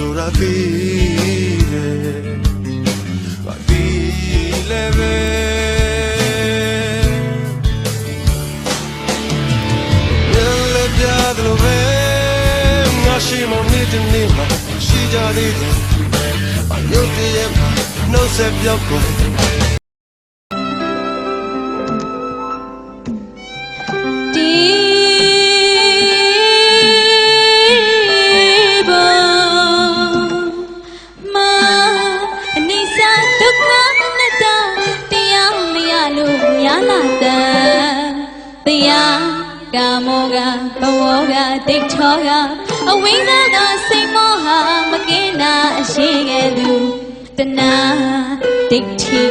ဆိုတာပြီးတယ်မပြီးလည်းပဲလည်းပြတယ်လို့ပဲငါရှိမနေတဲ့နေ့မှာရှိကြသေးတယ်အယုတ်တည်းမှာနှုတ်ဆက်ပြောက်ကိုဒီ လို့များလာတဲ့တရားကာမောကဘဝကဒိဋ္ဌောကအဝိဇ္ဇာကစိတ်မောဟမကင်းတာအရှိကဲသူတဏှာဒိဋ္ဌိ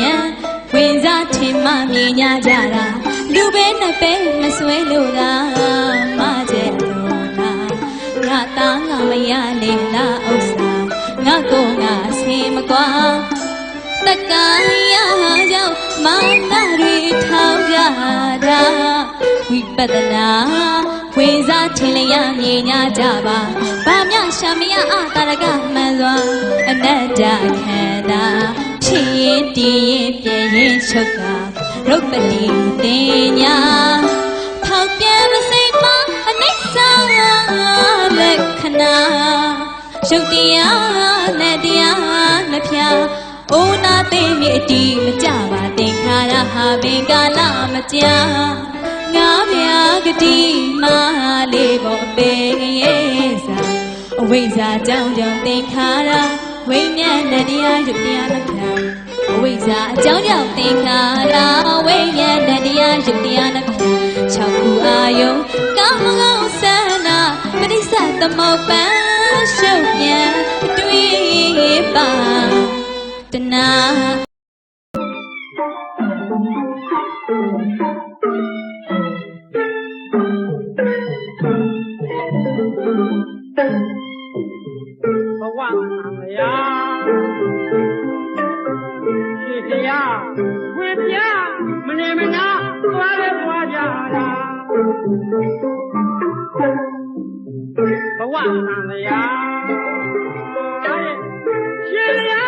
ဉာဏ်ဝင်စားထင်မှမြင်ညာကြတာလူပဲနဲ့ပဲမဆွဲလို့လားမကျဲလို့လားငါသားငါမရလေလားဥစ္စာငါကိုငါဆင်းမကွာတက္ကရာကြောင့် မာနတွေထောင်ကြတာဝိပဿနာဝိဇာထင်လျက်မြင်ညာကြပါဗာမြရှာမယအတာရကမှန်စွာအနတ္တခန္ဓာဖြစ်ရင်တည်ရင်ပြည့်ရင်ချုပ်တာရုပ်ပတိတင်ညာဖောက်ပြန်မစိတ်မအနိစ္စလက္ခဏာရုပ်တရားနဲ့တရားနှစ်ဖြာ အိုနာသိမြေအတီမကြပါသင်္ခါရဟာပင်ကာလမကြာငါမြာကတိမာလေးပေါ်အပေရဲ့စာအဝိဇ္ဇာကြောင့်ကြောင့်သင်္ခါရဝိညာဉ်နဲ့တရားရုပ်တရားနှစ်ဖြာအဝိဇ္ဇာအကြောင်းကြောင့်သင်္ခါရဝိညာဉ်နဲ့တရားရုပ်တရားနှစ်ဖြာ၆ခုအာယုံကောင်းကောင်းဆန္ဒပရိစ္ဆသမုပ္ပန်ရှုပ်ပြန်အတွေ့ပါ တနာဘဝသံဃာရှိတရားဝေပြမနေမနာသွားလဲသွားကြတာဘဝသံဃာရှိတရားဝေပြမနေမနာသွားလဲသွားကြတာခရီးပန်းတိုင်းမယောမချူတရားကျူတရားကျဲဆက်လက်ွယ်ခွာလာခရီးပန်းတိုင်းမယောမချူတရား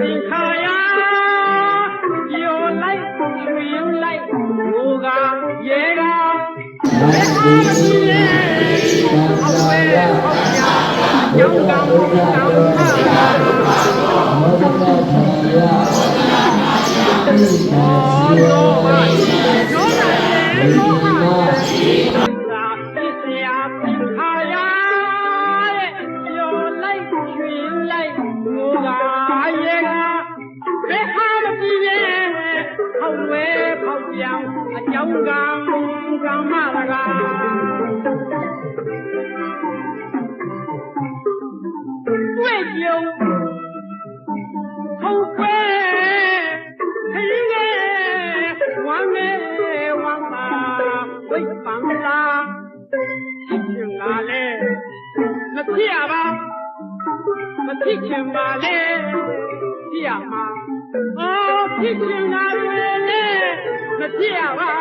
သင်္ခါရယောလိုက်ရွှင်လိုက်ဘိုးကရေကဘယ်ဟာမကြည့်လဲအဝဲဟောက်ရညောင်းကောင်းကောင်းပါလောဘရဲ့ဒေါသရဲ့မောဟရဲ့သာပ ပြောင်းအကြောင်းကံကမ္မရကာတွေ့ကြုံဟုတ်ခွဲခရင်ငယ်ဝမ်းငယ်ဝမ်းပါဝိတ်ပန်းလာဖြစ်ချင်လာလေမဖြစ်ရပါမဖြစ်ချင်ပါလေဖြစ်ရမှာအော်ဖြစ်ချင်တာလေ မဖြစ်ရပါ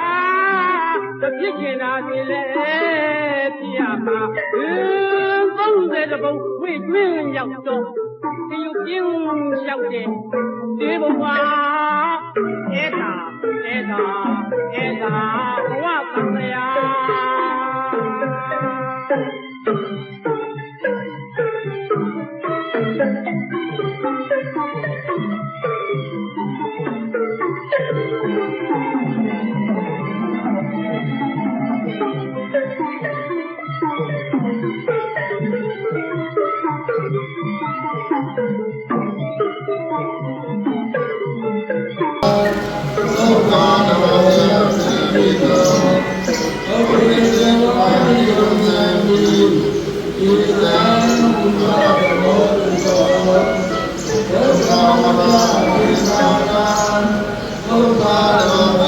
မဖြစ်ချင်တာလေဖြစ်ရမှာအင်းသုံးတဲ့ဘုံဝိတွင်းရောက်တော့ဒီလိုပြင်းလျှောက်တဲ့ဒီဘဝအဲ့ဒါအဲ့ဒါအဲ့ဒါဘဝသံဃာ Lord,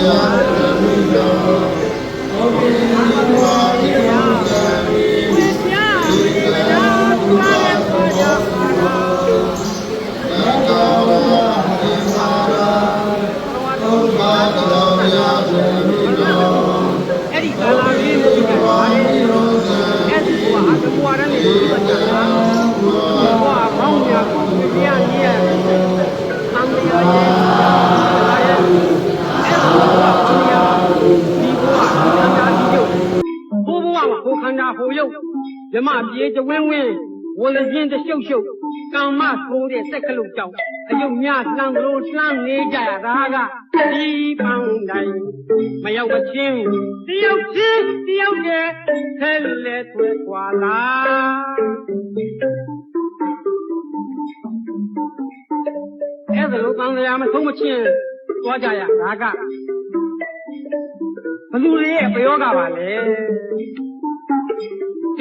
ဓမ္မပြေတဝင်းဝင်းဝလရင်တရှုပ်ရှုပ်ကမ္မဆိုတဲ့စက်ကလေးကြောင့်အယုတ်ညတန်ကလေးလှမ်းနေကြတာကဒီပန်းတိုင်းမရောက်မချင်းတယောက်ချင်းတယောက်ရဲ့ဆဲလဲသွဲခွာလာအဲ့ဒါလိုတန်လျာမဆုံးမချင်းသွားကြရတာကဘသူတွေရဲ့ပယောကပါလဲ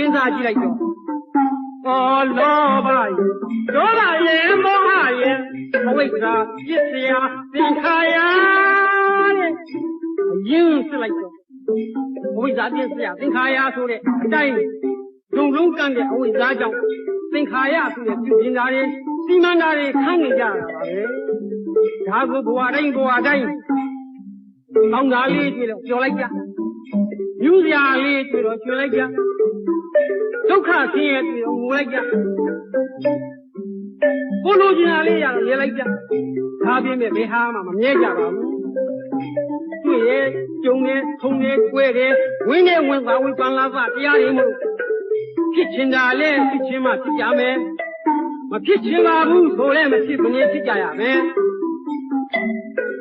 စဉ်းစားကြည့်လိုက်တော့ဩလောဘယေဒေါသယေမောဟယေအဝိဇ္ဇာပြစ်စရာသင်္ခါရတဲ့အရင်စစ်လိုက်တော့အဝိဇ္ဇာပြစ်စရာသင်္ခါရဆိုတဲ့အတိုင်းဒုံလုံးကန့်တဲ့အဝိဇ္ဇာကြောင့်သင်္ခါရဆိုတဲ့ပြုပြင်တာတွေစီမံတာတွေခန့်နေကြတာပါပဲဒါကိုဘဝတိုင်းဘဝတိုင်းကောင်းတာလေးတွေ့တော့ပြောလိုက်ကြယူစရာလေးတွေ့တော့ကျွလိုက်ကြ ဒုက္ခဆင်းရဲတွေ့တော့ငိုလိုက်ကြကိုလိုချင်တာလေးရတော့ရဲလိုက်ကြဒါပြင်းမဲ့ဘယ်ဟာမှမမြဲကြပါဘူးတွေ့ရဲ့ကြုံနေထုံနေကွဲတယ်ဝင်းနေဝင်ပါဝင်ပန်လာစတရားတွေမဟုတ်ဖြစ်ချင်တာလဲဖြစ်ချင်မှဖြစ်ကြမယ်မဖြစ်ချင်ပါဘူးဆိုလဲမဖြစ်မနေဖြစ်ကြရမယ်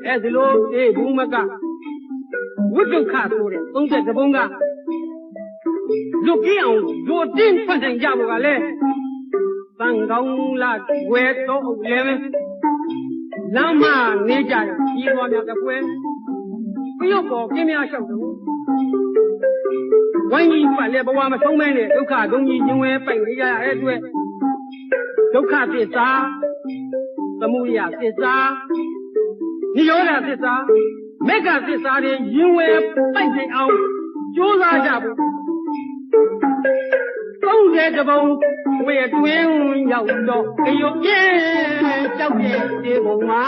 အဲဒီလိုအေးဘူးမကဝိဒုက္ခဆိုတဲ့30ပုံက လွတ်ကြည့်အောင်လူတင်းဖတ်နိုင်ကြဖို့ကလည်းတန်ကောင်းလာဝဲတော့အုပ်လဲမယ်လမ်းမနေကြရကြီးသွားများတပွဲပြုတ်ပေါ်ပြင်းများလျှောက်တယ်ဝိုင်းကြီးပတ်လဲဘဝမဆုံးမဲနဲ့ဒုက္ခဒုံကြီးခြင်းဝဲပိုက်နေကြရတဲ့အတွက်ဒုက္ခသစ္စာသမုဒယသစ္စာနိရောဓသစ္စာမေဃသစ္စာတွေရင်ဝဲပိုက်နေအောင်ကြိုးစားကြဖို့ 30တပုံဝေတွင်ရောက်တော့အယုတ်ကျဲကြောက်ရဲ့ဒီပုံမှာ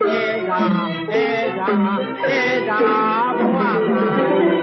အဲဒါအဲဒါအဲဒါဘဝမှာဘုရား